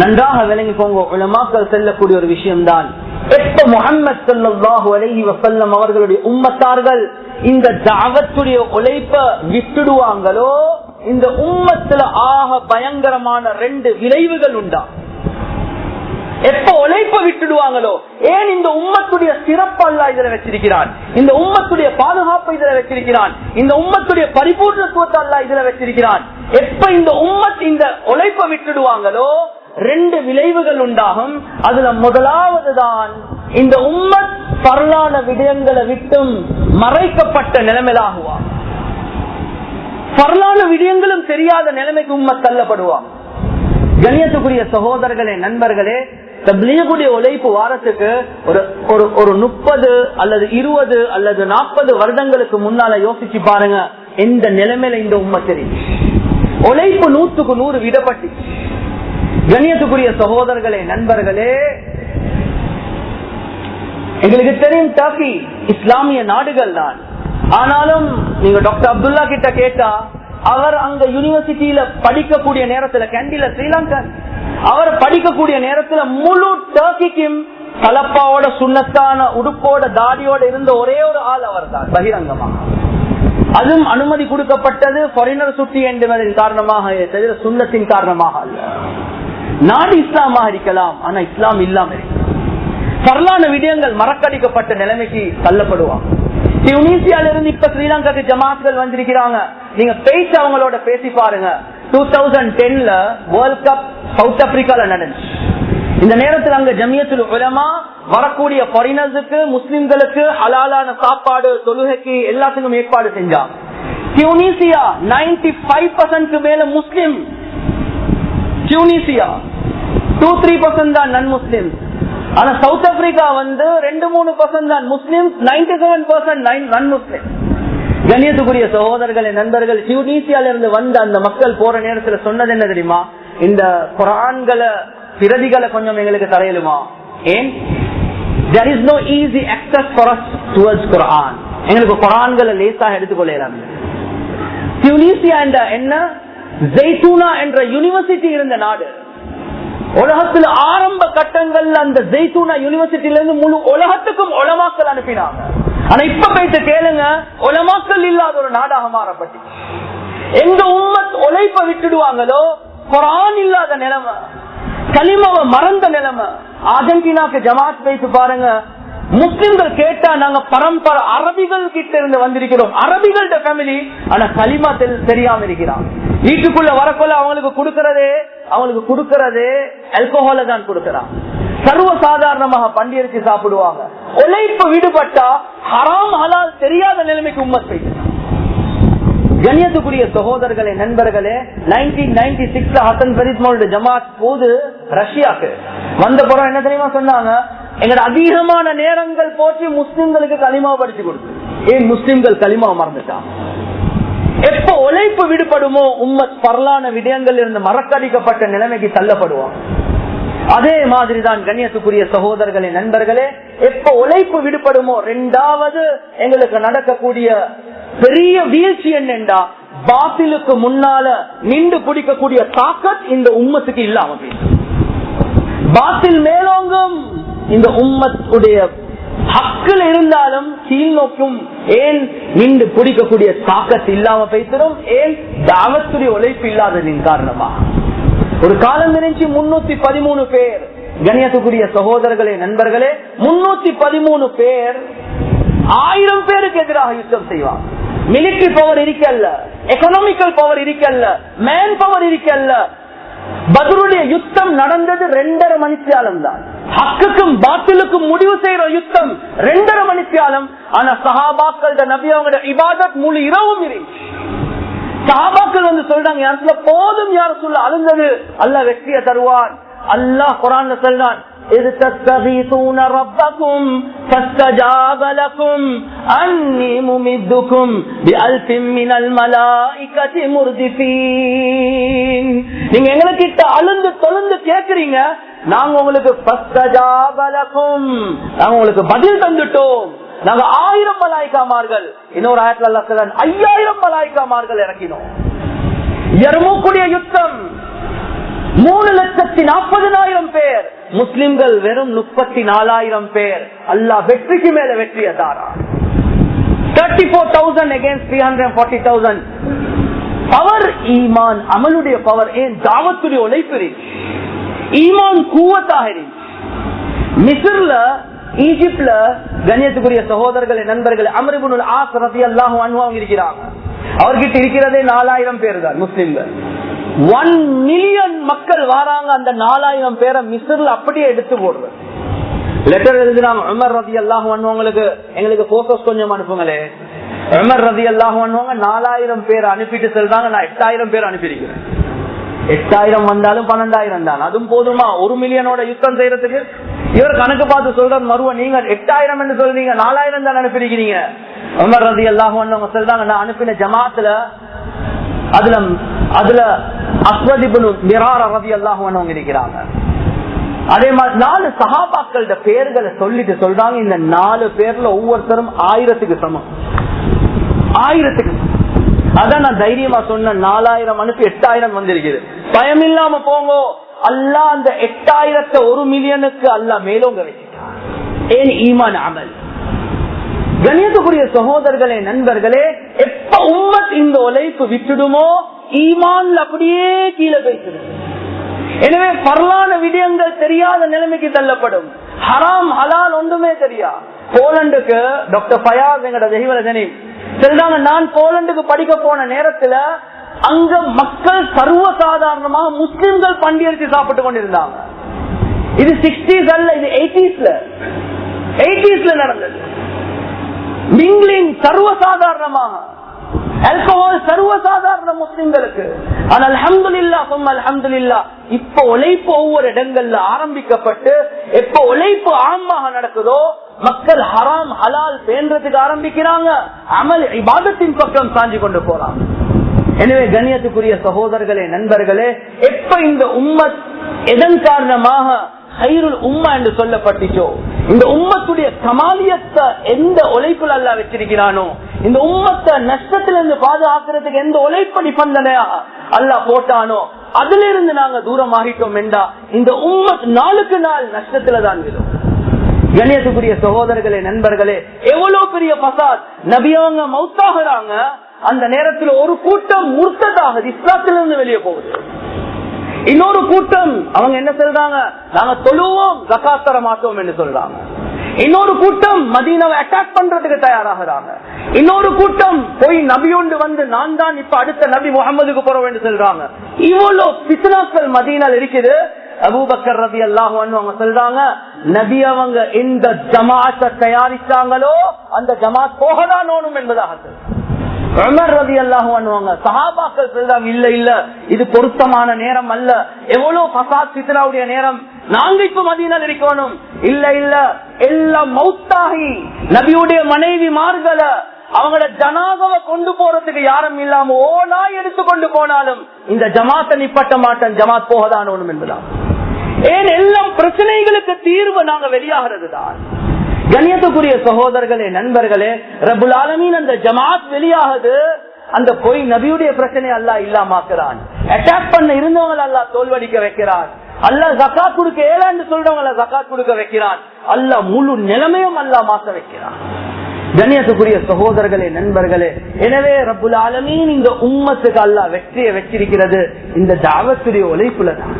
நன்றாக விளங்கிக்கோங்க. உலமாக்கள் செல்லக்கூடிய ஒரு விஷயம்தான். எப்ப முகமது ஸல்லல்லாஹு அவர்களுடைய உம்மத்தார்கள் இந்த தாவத்துடைய உழைப்ப விட்டுடுவாங்களோ இந்த உம்மத்துல ஆக பயங்கரமான ரெண்டு விளைவுகள் உண்டா? எப்ப உழைப்ப விட்டுடுவாங்களோ ஏன் இந்த உம்மத்துடைய சிறப்பு அல்ல இதுல வச்சிருக்கிறான்? இந்த உம்மத்துடைய பாதுகாப்பை இதுல வச்சிருக்கிறான்? இந்த உம்மத்துடைய பரிபூர்ணத்துவத்தை அல்ல இதுல வச்சிருக்கிறான்? எப்ப இந்த உம்மத் இந்த உழைப்ப விட்டுடுவாங்களோ ரெண்டு விளைவுகள் உண்டாகும். அதுல முதலாவது தான் இந்த உம்மத் பரலான விடயங்களை விட்டும் மறைக்கப்பட்ட நிலைமையிலாகுவா பரலான விடயங்களும் தெரியாத நிலைமைக்கு உம்மத் தள்ளப்படுவான். கணியத்துக்குரிய சகோதரர்களே நண்பர்களே தப்லீகுடைய உழைப்பு வாரத்துக்கு ஒரு ஒரு ஒரு முப்பது அல்லது இருபது அல்லது நாற்பது வருடங்களுக்கு முன்னால யோசிச்சு பாருங்க எந்த நிலைமையில இந்த உண்மை தெரியும் உழைப்பு நூத்துக்கு நூறு விடப்பட்டு கணியத்துக்குரிய சகோதரர்களே நண்பர்களே எங்களுக்கு தெரியும் டர்கி இஸ்லாமிய நாடுகள் தான். ஆனாலும் நீங்க டாக்டர் அப்துல்லா கிட்ட கேட்டா அவர் அங்க யூனிவர்சிட்டியில படிக்கக்கூடிய நேரத்துல கேண்டில ஸ்ரீலங்கன். அவர் படிக்கக்கூடிய நேரத்துல முழு டர்க்கிக்கும் கலப்பாவோட சுண்ணத்தான உடுப்போட தாடியோட இருந்த ஒரே ஒரு ஆள் அவர் தான் பகிரங்கமா. அதுவும் அனுமதி கொடுக்கப்பட்டது ஃபாரினர் சுட்டி என்பதன் காரணமாக தவிர சுண்ணத்தின் காரணமாக அல்ல. நாடு இஸ்லாமா இருக்கலாம் ஆனா இஸ்லாம் இல்லாம சரளான விடயங்கள் மறக்கடிக்கப்பட்ட நிலைமைக்கு தள்ளப்படுவாங்க. டியூனிசியால இருந்து இப்ப ஸ்ரீலங்காக்கு ஜமாத்கள் வந்திருக்கிறாங்க. நீங்க பேசி அவங்களோட பேசி பாருங்க. டூ தௌசண்ட் டென்ல வேர்ல்ட் கப் சவுத் ஆப்பிரிக்கால நடந்துச்சு. இந்த நேரத்தில் அங்க ஜமியத்தில் உலமா வரக்கூடிய ஃபாரினர்ஸுக்கு முஸ்லிம்களுக்கு ஹலாலான சாப்பாடு தொழுகைக்கு எல்லாத்துக்கும் ஏற்பாடு செஞ்சா டியூனிசியா நைன்டி ஃபைவ் பர்சன்ட் மேல Muslim. Tunisia two three percent தான் நன் முஸ்லிம் ஆனா சவுத் ஆப்பிரிக்கா வந்து ரெண்டு மூணு பர்சன்ட் தான் Muslim ninety seven percent non Muslim கண்ணியத்துக்குரிய சகோதரர்களே நண்பர்கள் டியூனீசியால இருந்து வந்த அந்த மக்கள் போற நேரத்துல சொன்னது என்ன தெரியுமா? இந்த குரான்களை பிரதிகளை கொஞ்சம் எங்களுக்கு தரையலுமா ஏன்? There is no easy access for us towards Quran. எங்களுக்கு குரான்களை லேசாக எடுத்துக்கொள்ளலாம். டியூனீசியா என்ற என்ன? ஜெய்தூனா என்ற யூனிவர்சிட்டி இருந்த நாடு. உலகத்துல ஆரம்ப கட்டங்கள்ல அந்த ஜெய்தூனா யூனிவர்சிட்டில இருந்து முழு உலகத்துக்கும் உலமாக்கல் அனுப்பினாங்க. ஆனா இப்ப போயிட்டு கேளுங்க உலமாக்கல் இல்லாத ஒரு நாடாக மாறப்பட்டு. எந்த உம்மத் உழைப்ப விட்டுடுவாங்களோ குரான் இல்லாத நிலைமை களிமவ மறந்த நிலைமை. அர்ஜென்டினாக்கு ஜமாத் வைத்து பாருங்க முஸ்லிம்கள் கேட்டா நாங்க பரம்பரை அரபிகள் கிட்ட இருந்து வந்திருக்கிறோம். அரபிகள்ட ஃபேமிலி ஆனா களிமா தெரியாம இருக்கிறான். வீட்டுக்குள்ள வரக்குள்ள அவங்களுக்கு கொடுக்கறதே அவங்களுக்கு கொடுக்கறதே அல்கோஹால தான் கொடுக்கறான். சர்வசாதாரணமாக பண்டிகைக்கு சாப்பிடுவாங்க. உழைப்பு விடுபட்டா ஹராம் ஹலால் தெரியாத நிலைமைக்கு உம்மத் போயிட்டு கண்ணியத்துக்குரிய சகோதரர்களே நண்பர்களே நைன்டீன் நைன்டி சிக்ஸ்ல ஹசன் ஃபரீத் ஜமாத் போது ரஷ்யாக்கு வந்த பிறகு என்ன தெரியுமா சொன்னாங்க? எங்கட அதிகமான நேரங்கள் போச்சு முஸ்லிம்களுக்கு களிமா படிச்சு கொடுத்து. ஏன் முஸ்லிம்கள் களிமா மறந்துட்டான் எப்ப உழைப்பு விடுபடுமோ உம்மத் பரலான விடயங்கள் இருந்து மறக்கடிக்கப்பட்ட நிலைமைக்கு தள்ளப்படுவான் அதே மாதிரிதான் கண்ணியத்துக்குரிய சகோதரர்களே நண்பர்களே எப்ப உழைப்பு விடுபடுமோ ரெண்டாவது எங்களுக்கு நடக்கக்கூடிய பெரிய வீழ்ச்சி என்னண்டா பாத்திலுக்கு முன்னால நின்று பிடிக்கக்கூடிய தாக்கத் இந்த உம்மத்துக்கு இல்லாம பாத்தில் மேலோங்கும். இந்த உம்மத்துடைய ஹக்கில் இருந்தாலும் கீழ் நோக்கும் ஏன் நின்று பிடிக்கக்கூடிய தாக்கத்து இல்லாம பேசுறோம் ஏன் தாவத்துடைய உழைப்பு இல்லாததின் காரணமா ஒரு காலம் நினைச்சு முன்னூத்தி பதிமூணு பேர் கணியத்துக்குரிய சகோதரர்களே நண்பர்களே முன்னூத்தி பதிமூணு பேர் ஆயிரம் பேருக்கு எதிராக யுத்தம் செய்வாங்க. மிலிட்டரி பவர் இருக்கல்ல எக்கனாமிக்கல் பவர் இருக்கல்ல மேன் பவர் இருக்கல்ல. பதிலுடைய யுத்தம் நடந்தது ரெண்டரை மணித்தியாலம் தான் ஹக்குக்கும் பாத்திலுக்கும் முடிவு செய்யற யுத்தம் ரெண்டரை மணித்தியாலம் ஆனா சஹாபாக்கள் நபி அவங்களோட இபாதத் முழு இரவும் இருந்துச்சு சஹாபாக்கள் வந்து சொல்றாங்க யார் சொல்ல போதும் யார் சொல்ல அழுந்தது. அல்ல வெற்றியை தருவான். அல்லாஹ் குரான் சொல்றான் إذ تستغيثون ربكم فاستجاب لكم أني ممدكم بألف من الملائكة مردفين நீங்க எங்ககிட்ட அழுந்து தொழுந்து கேக்குறீங்க நாங்க உங்களுக்கு فاستجاب لكم நாங்க உங்களுக்கு பதில் தந்துட்டோம் நாங்க ஆயிரம் மலாய்க்காமார்கள் இன்னொரு ஆயிரத்துல அல்லா சொல்றான் ஐயாயிரம் மலாய்க்காமார்கள் இறக்கினோம் எருமக்கூடிய யுத்தம் மூணு லட்சத்தி நாற்பதனாயிரம் பேர். முஸ்லிம்கள் வெறும் முப்பத்தி நாலாயிரம் பேர். அல்லாஹ் வெற்றிக்கு மேல வெற்றிய தாரா. Thirty four thousand against three hundred forty thousand power ஈமான் அமலுடைய பவர் ஏன் தாவத்துடைய உழைப்பு ஈமான் கூவத்தாக இருந்துச்சு. ஈஜிப்ட்ல கண்ணியத்துக்குரிய சகோதரர்களை நண்பர்கள் அமருபுல் ஆஸ் ரதி அல்லாஹ் இருக்கிறாங்க. அவர்கிட்ட இருக்கிறதே நாலாயிரம் பேர் தான் முஸ்லிம்கள். ஒன் மில்லியன் மக்கள் வராங்க அந்த நாலாயிரம் பேரை மிஸ்ர்ல அப்படியே எடுத்து போடுறது. லெட்டர் எழுதுறாங்க உமர் ரதி அல்லாஹ் அனுபவங்களுக்கு எங்களுக்கு போக்கஸ் கொஞ்சம் அனுப்புங்களே. உமர் ரதி அல்லாஹ் அனுபவங்க நாலாயிரம் பேர் அனுப்பிட்டு செல்றாங்க நான் எட்டாயிரம் பேர் அனுப்பியிருக்கிறேன். எட்டாயிரம் வந்தாலும் பன்னெண்டாயிரம் தான். அதுவும் போதுமா? ஒரு மில்லியனோட யுத்தம் செய்யறதுக்கு? இவர் கணக்கு பார்த்து சொல்ற மருவ நீங்க எட்டாயிரம் என்று சொல்றீங்க நாலாயிரம் தான் அனுப்பியிருக்கிறீங்க. உமர் ரதி அல்லாஹ் சொல்றாங்க நான் அனுப்பின ஜமாத்துல அதுல அதுல அஸ்வதிபுனு மிரார ரதி அல்லாஹ் இருக்கிறாங்க. அதே மாதிரி நாலு சகாபாக்களோட பேர்களை சொல்லிட்டு சொல்றாங்க. இந்த நாலு பேர்ல ஒவ்வொருத்தரும் ஆயிரத்துக்கு சமம். ஆயிரத்துக்கு அதான் நான் தைரியமா சொன்ன நாலாயிரம் அனுப்பி எட்டாயிரம் வந்திருக்குது. பயம் இல்லாம போங்க. அல்லா அந்த எட்டாயிரத்தை ஒரு மில்லியனுக்கு அல்லா மேலோங்க வச்சுட்டான் ஏன் ஈமான் அமல்? கணியத்துக்குரிய சகோதரர்களே நண்பர்களே எப்ப உம்மத் இந்த உழைப்பு விட்டுடுமோ ஈமான்ல அப்படியே கீழே பேசுது எனவே பரலான விடயங்கள் தெரியாத நிலைமைக்கு தள்ளப்படும். ஹராம் ஹலால் ஒன்றுமே தெரியா? போலண்டுக்கு டாக்டர் பயாஸ் எங்கட ஜெய்வரஜனி சரிதாங்க நான் போலண்டுக்கு படிக்க போன நேரத்துல அங்க மக்கள் சர்வசாதாரணமாக முஸ்லிம்கள் பண்டிகரிச்சு சாப்பிட்டு கொண்டிருந்தாங்க. இது சிக்ஸ்டீஸ் அல்ல இது எயிட்டிஸ்ல எயிட்டிஸ்ல நடந்தது. மிங்லிங் சர்வசாதாரணமாக ஆல்கஹால் சர்வசாதாரண முஸ்லிம்களுக்கு. ஆனா அல்ஹம்துலில்லா அலமது இல்லா இப்ப உழைப்பு ஒவ்வொரு இடங்கள்ல ஆரம்பிக்கப்பட்டு எப்ப உழைப்பு ஆமாக நடக்குதோ மக்கள் ஹராம் ஹலால் பேன்றதுக்கு ஆரம்பிக்கிறாங்க. அமல் இபாதத்தின் பக்கம் சாஞ்சி கொண்டு போறாங்க. எனவே கண்ணியத்துக்குரிய சகோதரர்களே நண்பர்களே எப்ப இந்த உம்மத் எதன் காரணமாக ஹைருல் உம்மா என்று சொல்லப்பட்டுச்சோ இந்த உம்மத்துடைய கமாலியத்தை எந்த உழைப்புல அல்ல வச்சிருக்கிறானோ இந்த உம்மத்தை நஷ்டத்திலிருந்து பாதுகாக்கிறதுக்கு எந்த உழைப்பு நிபந்தனையா அல்ல போட்டானோ அதுல இருந்து நாங்க தூரம் ஆகிட்டோம் என்றா இந்த உம்மத் நாளுக்கு நாள் நஷ்டத்துல தான் விடும் கணியத்துக்குரிய சகோதரர்களே நண்பர்களே எவ்வளவு பெரிய பசாத் நபியவங்க மௌத்தாகிறாங்க அந்த நேரத்தில் ஒரு கூட்டம் முர்த்ததாக இஸ்லாத்திலிருந்து வெளியே போகுது. இன்னொரு கூட்டம் அவங்க என்ன சொல்றாங்க? நாங்க தொழுவோம் ஜக்காத் மாட்டோம் என்று சொல்றாங்க. இன்னொரு கூட்டம் மதீனாவை அட்டாக் பண்றதுக்கு தயாராகிறாங்க. இன்னொரு கூட்டம் போய் நபியோண்டு வந்து நான் தான் இப்ப அடுத்த நபி முகமதுக்கு போறோம் என்று சொல்றாங்க. இவ்வளவு பித்னாக்கள் மதீனால் இருக்குது. அபூபக்கர் ரபி அல்லாஹ் அவங்க சொல்றாங்க நபி அவங்க எந்த ஜமாத்தை தயாரிச்சாங்களோ அந்த ஜமாத் போகதான் நோணும் என்பதாக சொல்றாங்க. உமர் ரதி அல்லாஹ் பண்ணுவாங்க சஹாபாக்கள் சொல்றாங்க இல்ல இல்ல இது பொருத்தமான நேரம் அல்ல. எவ்வளவு பசாத் சித்ராவுடைய நேரம். நாங்க இப்ப மதியனால் இருக்கணும். இல்ல இல்ல எல்லாம் மௌத்தாகி நபியுடைய மனைவி மார்களை அவங்கள ஜனாதவ கொண்டு போறதுக்கு யாரும் இல்லாம ஓனா எடுத்து கொண்டு போனாலும் இந்த ஜமாத்தை நிப்பட்ட மாட்டேன் ஜமாத் போகதான் ஒண்ணும் என்பதான் ஏன் எல்லாம் பிரச்சனைகளுக்கு தீர்வு நாங்க வெளியாகிறது தான் கணியத்துக்குரிய சகோதரர்களே நண்பர்களே ரபுல் ஆலமீன் அந்த ஜமாத் வெளியாகுது. அந்த பொய் நபியுடைய பிரச்சனை அல்லா இல்லாமாக்குறான். அட்டாக் பண்ண இருந்தவங்களை அல்லா தோல்வடிக்க வைக்கிறான். அல்ல ஜக்காத் கொடுக்க ஏழாண்டு சொல்றவங்கள ஜக்காத் கொடுக்க வைக்கிறான். அல்ல முழு நிலைமையும் அல்லா மாத்த வைக்கிறான். கண்ணியத்துக்குரிய சகோதரர்களே நண்பர்களே எனவே ரபுல் ஆலமீன் இந்த உம்மத்துக்கு அல்லா வெற்றியை வச்சிருக்கிறது. இந்த தாவத்துடைய உழைப்புல தான்